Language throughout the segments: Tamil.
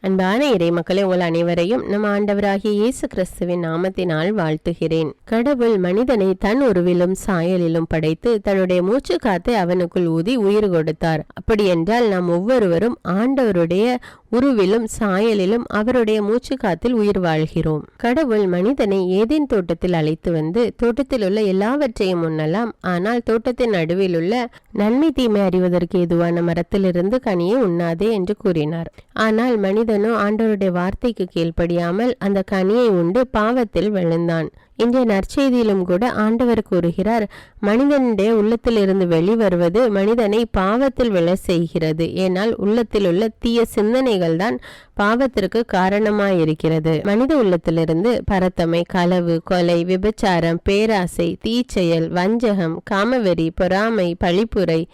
அன்பான இறை மக்களை உங்கள் அனைவரையும் நம் ஆண்டவராகிய இயேசு கிறிஸ்துவின் நாமத்தினால் வாழ்த்துகிறேன். கடவுள் மனிதனை தன் உருவிலும் சாயலிலும் படைத்து தன்னுடைய மூச்சு காத்தை அவனுக்குள் ஊதி உயிர் கொடுத்தார். அப்படி என்றால் நாம் ஒவ்வொருவரும் ஆண்டவருடைய உருவிலும் சாயலிலும் அவருடைய மூச்சு காத்தில் உயிர் வாழ்கிறோம். கடவுள் மனிதனை ஏதேன் தோட்டத்தில் அழைத்து வந்து தோட்டத்தில் உள்ள எல்லாவற்றையும் உண்ணலாம். ஆனால் தோட்டத்தின் நடுவில் உள்ள நன்மை தீமை அறிவதற்கு ஏதுவான மரத்திலிருந்து கனியை உண்ணாதே என்று கூறினார். ஆனால் மனிதனோ ஆண்டவருடைய வார்த்தைக்கு கீழ்ப்படியாமல் அந்த கனியை உண்டு பாவத்தில் விழுந்தான். இன்றைய நற்செய்தியிலும் கூட ஆண்டவர் கூறுகிறார் மனிதனுடைய உள்ளத்திலிருந்து வெளிவருவது மனிதனை பாவத்தில் விழ செய்கிறது. ஏனால் உள்ளத்தில் உள்ள தீய சிந்தனை தான் பாவத்திற்கு காரணமாயிருக்கிறது. மனித உள்ளத்திலிருந்து பரத்தமை களவு கொலை விபச்சாரம் பேராசை தீச்செயல் வஞ்சகம் காமவெறி பொறாமை பழிப்புரை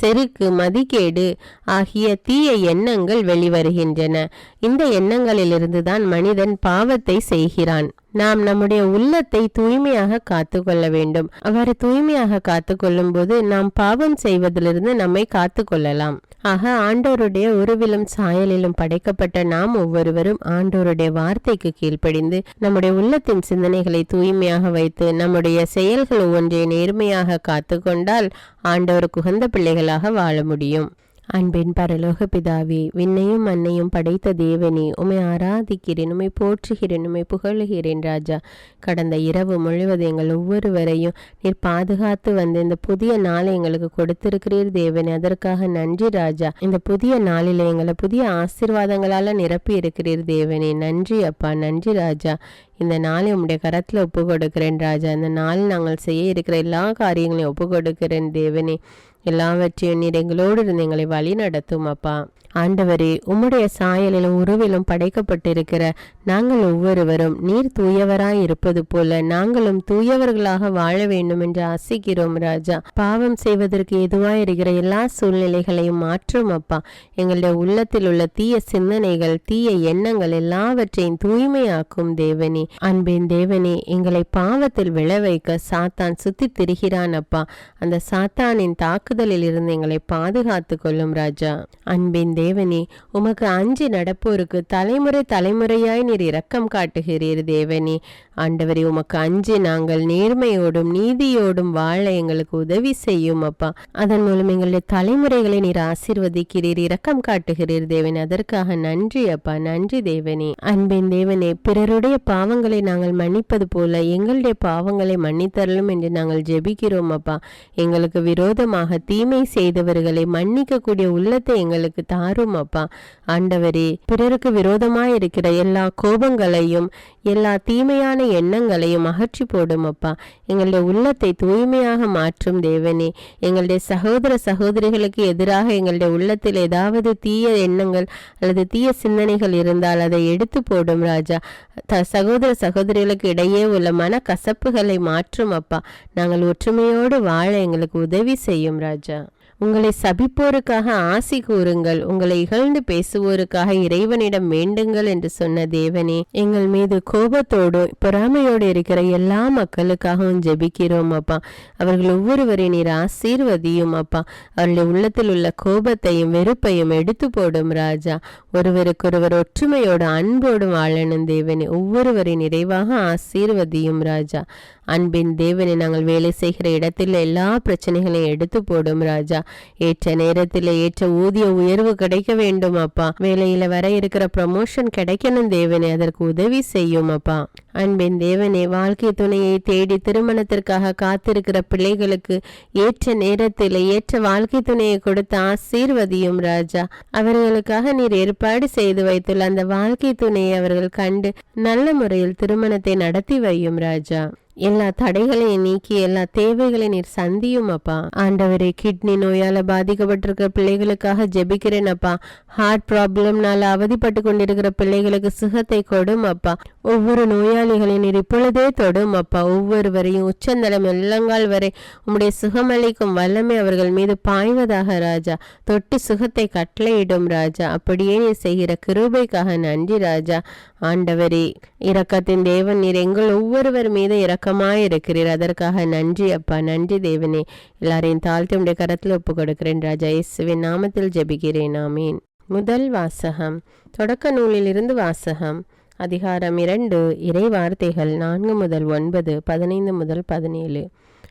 செருக்கு மதிக்கேடு ஆகிய தீய எண்ணங்கள் வெளிவருகின்றன. இந்த எண்ணங்களிலிருந்துதான் மனிதன் பாவத்தை செய்கிறான். நாம் நம்முடைய உள்ளத்தை தூய்மையாக காத்து கொள்ள வேண்டும். அவ்வாறு தூய்மையாக காத்து கொள்ளும் போது நாம் பாவம் செய்வதிலிருந்து நம்மை காத்து கொள்ளலாம் ஆக ஆண்டோருடைய உருவிலும் சாயலிலும் படைக்கப்பட்ட நாம் ஒவ்வொருவரும் ஆண்டோருடைய வார்த்தைக்கு கீழ்ப்படிந்து நம்முடைய உள்ளத்தின் சிந்தனைகளை தூய்மையாக வைத்து நம்முடைய செயல்கள் ஒவ்வொன்றை நேர்மையாக காத்து கொண்டால் ஆண்டவர் குகந்த பிள்ளைகளாக வாழ முடியும். அன்பின் பரலோக பிதாவே விண்ணையும் மண்ணையும் படைத்த தேவனே உமை ஆராதிக்கிறேன் உமை போற்றுகிறேன் உமை புகழுகிறேன் ராஜா. கடந்த இரவு முழுவதும் எங்கள் ஒவ்வொருவரையும் நீர் பாதுகாத்து வந்து இந்த புதிய நாளை எங்களுக்கு கொடுத்திருக்கிறீர் தேவனே. அதற்காக நன்றி ராஜா. இந்த புதிய நாளில் எங்களை புதிய ஆசீர்வாதங்களால நிரப்பி இருக்கிறீர் தேவனே. நன்றி அப்பா நன்றி ராஜா. இந்த நாளை உம்முடைய கரத்தில் ஒப்பு கொடுக்கிறேன் ராஜா. இந்த நாள் நாங்கள் செய்ய இருக்கிற எல்லா காரியங்களையும் ஒப்பு கொடுக்கிறேன் தேவனே. எல்லாவற்றையும் நீர் எங்களோடு இருந்து எங்களை வழி நடத்தும் அப்பா. ஆண்டவரே உம்முடைய சாயலிலும் உருவிலும் படைக்கப்பட்டிருக்கிற நாங்கள் ஒவ்வொருவரும் நீர் தூயவராய் இருப்பது போல நாங்களும் தூயவர்களாக வாழ வேண்டும் என்று ஆசிக்கிறோம் ராஜா. பாவம் செய்வதற்கு எதுவாய் இருக்கிற எல்லா சூழ்நிலைகளையும் மாற்றும் அப்பா. எங்களுடைய உள்ளத்தில் உள்ள தீய சிந்தனைகள் தீய எண்ணங்கள் எல்லாவற்றையும் தூய்மையாக்கும் தேவனே. அன்பின் தேவனே எங்களை பாவத்தில் விழ வைக்க சாத்தான் சுத்தி திரிகிறான் அப்பா. அந்த சாத்தானின் தாக்குதலில் இருந்து எங்களை பாதுகாத்து கொள்ளும் ராஜா. அன்பின் தேவனே உமக்கு அஞ்சு நடப்போருக்கு தலைமுறை தலைமுறையாய் நீர் இரக்கம் காட்டுகிறீர் தேவனே. ஆண்டவரே உமக்கு அஞ்சு நாங்கள் நேர்மையோடும் நீதியோடும் வாழ எங்களுக்கு உதவி செய்யும் அப்பா. அதன் மூலம் எங்களுடைய தலைமுறைகளை நீர் ஆசிர்வதிக்கிறீர் இரக்கம் காட்டுகிறீர் தேவனே. அதற்காக நன்றி அப்பா நன்றி தேவனே. அன்பின் தேவனே பிறருடைய பாவங்களை நாங்கள் மன்னிப்பது போல எங்களுடைய பாவங்களை மன்னித்தரலும் என்று நாங்கள் ஜெபிக்கிறோம் அப்பா. எங்களுக்கு விரோதமாக தீமை செய்தவர்களை மன்னிக்கக்கூடிய உள்ளத்தை எங்களுக்கு தார் மாறும் அப்பா? ஆண்டவரே பிறருக்கு விரோதமாய் இருக்கிற எல்லா கோபங்களையும் எல்லா தீமையான எண்ணங்களையும் அகற்றி போடும் அப்பா. எங்களுடைய உள்ளத்தை தூய்மையாக மாற்றும் தேவனே. எங்களுடைய சகோதர சகோதரிகளுக்கு எதிராக எங்களுடைய உள்ளத்தில் ஏதாவது தீய எண்ணங்கள் அல்லது தீய சிந்தனைகள் இருந்தால் அதை எடுத்து போடும் ராஜா. த சகோதர சகோதரிகளுக்கு இடையே உள்ள மன கசப்புகளை மாற்றும் அப்பா. நாங்கள் ஒற்றுமையோடு வாழ எங்களுக்கு உதவி செய்யும் ராஜா. உங்களை சபிப்போருக்காக ஆசி கூறுங்கள். உங்களை இகழ்ந்து பேசுவோருக்காக இறைவனிடம் வேண்டுங்கள் என்று சொன்ன தேவனே எங்கள் மீது கோபத்தோடு பொறாமையோடு இருக்கிற எல்லா மக்களுக்காகவும் ஜெபிக்கிறோம் அப்பா. அவர்கள் ஒவ்வொருவரையும் நீர் ஆசீர்வதியும் அப்பா. அவருடைய உள்ளத்தில் உள்ள கோபத்தையும் வெறுப்பையும் எடுத்து போடும் ராஜா. ஒருவருக்கொருவர் ஒற்றுமையோடு அன்போடு வாழணும் தேவனே. ஒவ்வொருவரின் நிறைவாக ஆசீர்வதியும் ராஜா. அன்பின் தேவனை நாங்கள் வேலை செய்கிற இடத்தில் எல்லா பிரச்சனைகளையும் எடுத்து போடும் ராஜா. ஏற்ற நேரத்தில் ஏற்ற ஊதிய உயர்வு கிடைக்க வேண்டும் அப்பா. வேலையில வர இருக்கிற ப்ரமோஷன் கிடைக்கணும் தேவனே. அதற்கு உதவி செய்யும் அப்பா. அன்பின் தேவனே வாழ்க்கை துணையை தேடி திருமணத்திற்காக காத்திருக்கிற பிள்ளைகளுக்கு ஏற்ற நேரத்தில் ஏற்ற வாழ்க்கை துணையை கொடுத்து ஆசீர்வதியும் ராஜா. அவர்களுக்காக நீர் ஏற்பாடு செய்து வைத்துள்ள அந்த வாழ்க்கை துணையை அவர்கள் கண்டு நல்ல முறையில் திருமணத்தை நடத்தி வையும் ராஜா. எல்லா தடைகளையும் நீக்கி எல்லா தேவைகளையும் நீர் சந்தியும் அப்பா. ஆண்டவரே கிட்னி நோயால பாதிக்கப்பட்டிருக்கிற பிள்ளைகளுக்காக ஜெபிக்கிறேன் அப்பா. ஹார்ட் ப்ராப்ளம்னால அவதிப்பட்டு கொண்டிருக்கிற பிள்ளைகளுக்கு சுகத்தை கொடும் அப்பா. ஒவ்வொரு நோயாளிகளின் நீர் இப்பொழுதே தொடும். அப்பா ஒவ்வொருவரையும் உச்சந்தலம் எல்லங்கால் வரை உம்முடைய சுகமளிக்கும் வல்லமை அவர்கள் மீது பாய்வதாக ராஜா. தொட்டு சுகத்தை கட்டளையிடும் ராஜா. அப்படியே நீ செய்கிற கிருபைக்காக நன்றி ராஜா. ஆண்டவரே இரக்கத்தின் தேவன் நீர் எங்கள் ஒவ்வொருவர் மீது இரக்கமாய் இருக்கிறீர் அதற்காக நன்றி அப்பா நன்றி தேவனே. எல்லாரையும் தாழ்த்தி உடைய கரத்தில் ஒப்பு கொடுக்கிறேன் ராஜா. இயேசுவின் நாமத்தில் ஜெபிக்கிறேன். ஆமீன். முதல் வாசகம். தொடக்க நூலிலிருந்து வாசகம். அதிகாரம் இரண்டு இறை வார்த்தைகள் நான்கு முதல் ஒன்பது பதினைந்து முதல் பதினேழு.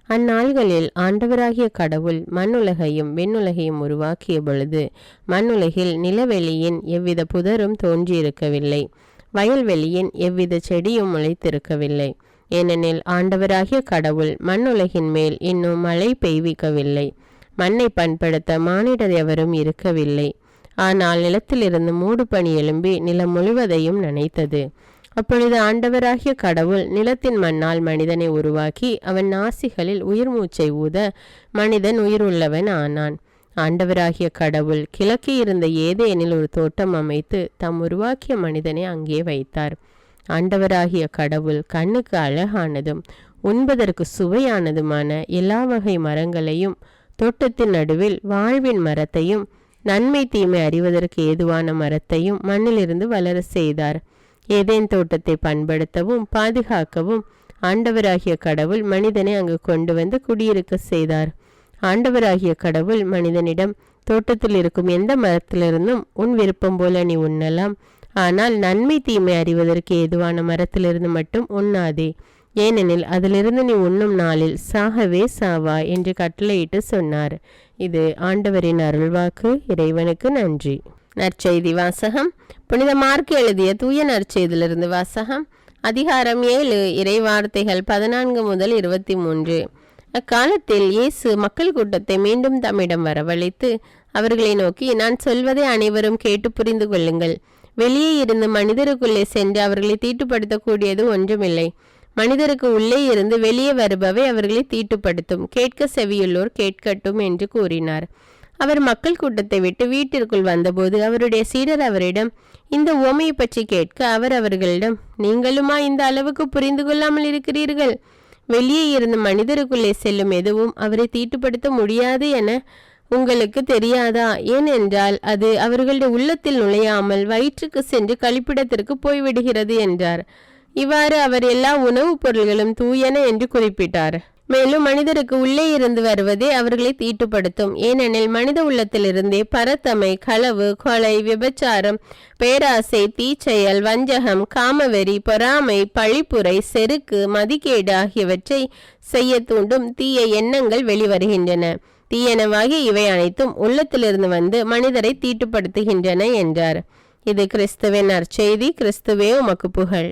அந்நாள்களில் ஆண்டவராகிய கடவுள் மண்ணுலகையும் விண்ணுலகையும் உருவாக்கிய பொழுது மண்ணுலகில் நிலவெளியின் எவ்வித புதரும் தோன்றியிருக்கவில்லை. வயல்வெளியின் எவ்வித செடியும் முளைத்திருக்கவில்லை. ஏனெனில் ஆண்டவராகிய கடவுள் மண்ணுலகின் மேல் இன்னும் மழை பெய்விக்கவில்லை. மண்ணை பண்படுத்த மானிடர் எவரும் இருக்கவில்லை. ஆனால் நிலத்திலிருந்து மூடு பனி எழும்பி நிலம் முழுவதையும் நனைத்தது. அப்பொழுது ஆண்டவராகிய கடவுள் நிலத்தின் மண்ணால் மனிதனை உருவாக்கி அவன் நாசிகளில் உயிர் மூச்சை ஊத மனிதன் உயிருள்ளவன் ஆனான். ஆண்டவராகிய கடவுள் கிழக்கே இருந்த ஏதேனில் ஒரு தோட்டம் அமைத்து தம் உருவாக்கிய மனிதனை அங்கே வைத்தார். ஆண்டவராகிய கடவுள் கண்ணுக்கு அழகானதும் உண்பதற்கு சுவையானதுமான எல்லா வகை மரங்களையும் தோட்டத்தின் நடுவில் வாழ்வின் மரத்தையும் நன்மை தீமை அறிவதற்கு ஏதுவான மரத்தையும் மண்ணிலிருந்து வளர செய்தார். ஏதேன் தோட்டத்தை பண்படுத்தவும் பாதுகாக்கவும் ஆண்டவராகிய கடவுள் மனிதனை அங்கு கொண்டு வந்து குடியிருக்க செய்தார். ஆண்டவராகிய கடவுள் மனிதனிடம் தோட்டத்தில் இருக்கும் எந்த மரத்திலிருந்தும் உன் விருப்பம் போல நீ உண்ணலாம். ஆனால் நன்மை தீமை அறிவதற்கு ஏதுவான மரத்திலிருந்து மட்டும் உண்ணாதே. ஏனெனில் அதிலிருந்து நீ உண்ணும் நாளில் சாகவே சாவா என்று கட்டளையிட்டு சொன்னார். இது ஆண்டவரின் அருள்வாக்கு. இறைவனுக்கு நன்றி. நற்செய்தி வாசகம். புனித மார்க் எழுதிய தூய நற்செய்தியிலிருந்து வாசகம். அதிகாரம் ஏழு இறை வார்த்தைகள் பதினான்கு முதல் இருபத்தி மூன்று அக்காலத்தில் இயேசு மக்கள் கூட்டத்தை மீண்டும் தம்மிடம் வரவழைத்து அவர்களை நோக்கி நான் சொல்வதை அனைவரும் கேட்டு புரிந்து கொள்ளுங்கள். வெளியே இருந்து மனிதருக்குள்ளே சென்று அவர்களை தீட்டுப்படுத்தக்கூடியது ஒன்றுமில்லை. மனிதருக்கு உள்ளே இருந்து வெளியே வருபவை அவர்களை தீட்டுப்படுத்தும். கேட்க செவியுள்ளோர் கேட்கட்டும் என்று கூறினார். அவர் மக்கள் கூட்டத்தை விட்டு வீட்டிற்குள் வந்தபோது அவருடைய சீடர் அவரிடம் இந்த உவமையை பற்றி கேட்க அவர் அவர்களிடம் நீங்களுமா இந்த அளவுக்கு புரிந்து கொள்ளாமல் இருக்கிறீர்கள்? வெளியே இருந்து மனிதருக்குள்ளே செல்லும் எதுவும் அவரை தீட்டுப்படுத்த முடியாது என உங்களுக்கு தெரியாதா? ஏனென்றால் அது அவர்களுடைய உள்ளத்தில் நுழையாமல் வயிற்றுக்கு சென்று கழிப்பிடத்திற்கு போய்விடுகிறது என்றார். இவ்வாறு அவர் எல்லா உணவுப் பொருள்களும் தூயன என்று குறிப்பிட்டார். மேலும் மனிதருக்கு உள்ளே இருந்து வருவதே அவர்களை தீட்டுப்படுத்தும். ஏனெனில் மனித உள்ளத்திலிருந்தே பரத்தமை களவு கொலை விபச்சாரம் பேராசை தீச்செயல் வஞ்சகம் காமவெறி பொறாமை பழிப்புரை செருக்கு மதிக்கேடு ஆகியவற்றை செய்ய தூண்டும் தீய எண்ணங்கள் வெளிவருகின்றன. தீயனவாகிய இவை அனைத்தும் உள்ளத்திலிருந்து வந்து மனிதரை தீட்டுப்படுத்துகின்றன என்றார். இது கிறிஸ்துவின் நற்செய்தி. கிறிஸ்துவே உமக்கு புகழ்.